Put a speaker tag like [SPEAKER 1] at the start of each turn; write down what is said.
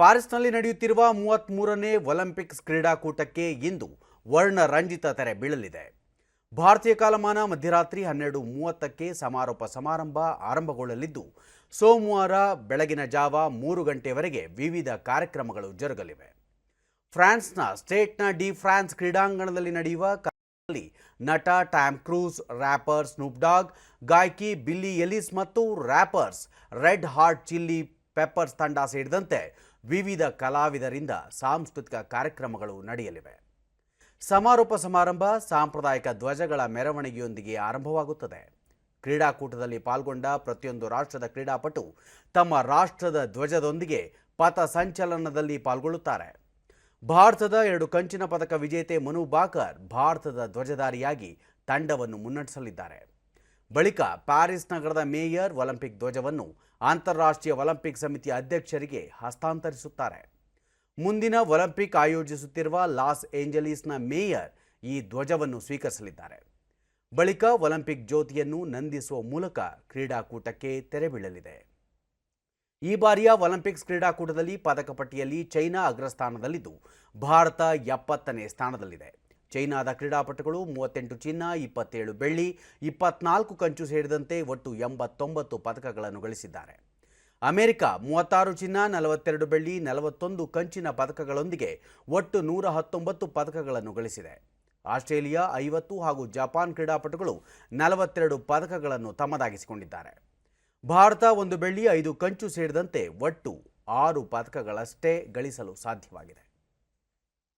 [SPEAKER 1] ಪ್ಯಾರಿಸ್ನಲ್ಲಿ ನಡೆಯುತ್ತಿರುವ ಮೂವತ್ತ್ ಮೂರನೇ ಒಲಿಂಪಿಕ್ಸ್ ಕ್ರೀಡಾಕೂಟಕ್ಕೆ ಇಂದು ವರ್ಣರಂಜಿತ ತೆರೆ ಬೀಳಲಿದೆ. ಭಾರತೀಯ ಕಾಲಮಾನ ಮಧ್ಯರಾತ್ರಿ ಹನ್ನೆರಡು ಮೂವತ್ತಕ್ಕೆ ಸಮಾರೋಪ ಸಮಾರಂಭ ಆರಂಭಗೊಳ್ಳಲಿದ್ದು, ಸೋಮವಾರ ಬೆಳಗಿನ ಜಾವ ಮೂರು ಗಂಟೆವರೆಗೆ ವಿವಿಧ ಕಾರ್ಯಕ್ರಮಗಳು ಜರುಗಲಿವೆ. ಫ್ರಾನ್ಸ್ನ ಸ್ಟೇಟ್ನ ಡಿ ಫ್ರಾನ್ಸ್ ಕ್ರೀಡಾಂಗಣದಲ್ಲಿ ನಡೆಯುವ ಕಾರ್ಯಕ್ರಮದಲ್ಲಿ ನಟ Tom Cruise, rapper Snoop Dogg, ಗಾಯಕಿ ಬಿಲ್ಲಿ ಎಲಿಸ್ ಮತ್ತು rappers Red Hot Chili Peppers ತಂಡ ಸೇರಿದಂತೆ ವಿವಿಧ ಕಲಾವಿದರಿಂದ ಸಾಂಸ್ಕೃತಿಕ ಕಾರ್ಯಕ್ರಮಗಳು ನಡೆಯಲಿವೆ. ಸಮಾರೋಪ ಸಮಾರಂಭ ಸಾಂಪ್ರದಾಯಿಕ ಧ್ವಜಗಳ ಮೆರವಣಿಗೆಯೊಂದಿಗೆ ಆರಂಭವಾಗುತ್ತದೆ. ಕ್ರೀಡಾಕೂಟದಲ್ಲಿ ಪಾಲ್ಗೊಂಡ ಪ್ರತಿಯೊಂದು ರಾಷ್ಟ್ರದ ಕ್ರೀಡಾಪಟು ತಮ್ಮ ರಾಷ್ಟ್ರದ ಧ್ವಜದೊಂದಿಗೆ ಪಥ ಸಂಚಲನದಲ್ಲಿ ಪಾಲ್ಗೊಳ್ಳುತ್ತಾರೆ. ಭಾರತದ ಎರಡು ಕಂಚಿನ ಪದಕ ವಿಜೇತೆ ಮನು ಬಾಕರ್ ಭಾರತದ ಧ್ವಜಧಾರಿಯಾಗಿ ತಂಡವನ್ನು ಮುನ್ನಡೆಸಲಿದ್ದಾರೆ. ಬಳಿಕ ಪ್ಯಾರಿಸ್ ನಗರದ ಮೇಯರ್ ಒಲಿಂಪಿಕ್ ಧ್ವಜವನ್ನು ಅಂತಾರಾಷ್ಟ್ರೀಯ ಒಲಿಂಪಿಕ್ ಸಮಿತಿಯ ಅಧ್ಯಕ್ಷರಿಗೆ ಹಸ್ತಾಂತರಿಸುತ್ತಾರೆ. ಮುಂದಿನ ಒಲಿಂಪಿಕ್ ಆಯೋಜಿಸುತ್ತಿರುವ ಲಾಸ್ ಏಂಜಲೀಸ್ನ ಮೇಯರ್ ಈ ಧ್ವಜವನ್ನು ಸ್ವೀಕರಿಸಲಿದ್ದಾರೆ. ಬಳಿಕ ಒಲಿಂಪಿಕ್ ಜ್ಯೋತಿಯನ್ನು ನಂದಿಸುವ ಮೂಲಕ ಕ್ರೀಡಾಕೂಟಕ್ಕೆ ತೆರೆಬೀಳಲಿದೆ ಈ ಬಾರಿಯ ಒಲಿಂಪಿಕ್ಸ್ ಕ್ರೀಡಾಕೂಟದಲ್ಲಿ ಪದಕ ಪಟ್ಟಿಯಲ್ಲಿ ಚೈನಾ ಅಗ್ರಸ್ಥಾನದಲ್ಲಿದ್ದು, ಭಾರತ ಎಪ್ಪತ್ತನೇ ಸ್ಥಾನದಲ್ಲಿದೆ. ಚೈನಾದ ಕ್ರೀಡಾಪಟುಗಳು ಮೂವತ್ತೆಂಟು ಚಿನ್ನ, ಇಪ್ಪತ್ತೇಳು ಬೆಳ್ಳಿ, ಇಪ್ಪತ್ನಾಲ್ಕು ಕಂಚು ಸೇರಿದಂತೆ ಒಟ್ಟು ಎಂಬತ್ತೊಂಬತ್ತು ಪದಕಗಳನ್ನು ಗಳಿಸಿದ್ದಾರೆ. ಅಮೆರಿಕ ಮೂವತ್ತಾರು ಚಿನ್ನ, ನಲವತ್ತೆರಡು ಬೆಳ್ಳಿ, ನಲವತ್ತೊಂದು ಕಂಚಿನ ಪದಕಗಳೊಂದಿಗೆ ಒಟ್ಟು ನೂರ ಹತ್ತೊಂಬತ್ತು ಪದಕಗಳನ್ನು ಗಳಿಸಿದೆ. ಆಸ್ಟ್ರೇಲಿಯಾ ಐವತ್ತು ಹಾಗೂ ಜಪಾನ್ ಕ್ರೀಡಾಪಟುಗಳು ನಲವತ್ತೆರಡು ಪದಕಗಳನ್ನು ತಮ್ಮದಾಗಿಸಿಕೊಂಡಿದ್ದಾರೆ. ಭಾರತ ಒಂದು ಬೆಳ್ಳಿ, ಐದು ಕಂಚು ಸೇರಿದಂತೆ ಒಟ್ಟು ಆರು ಪದಕಗಳಷ್ಟೇ ಗಳಿಸಲು ಸಾಧ್ಯವಾಗಿದೆ.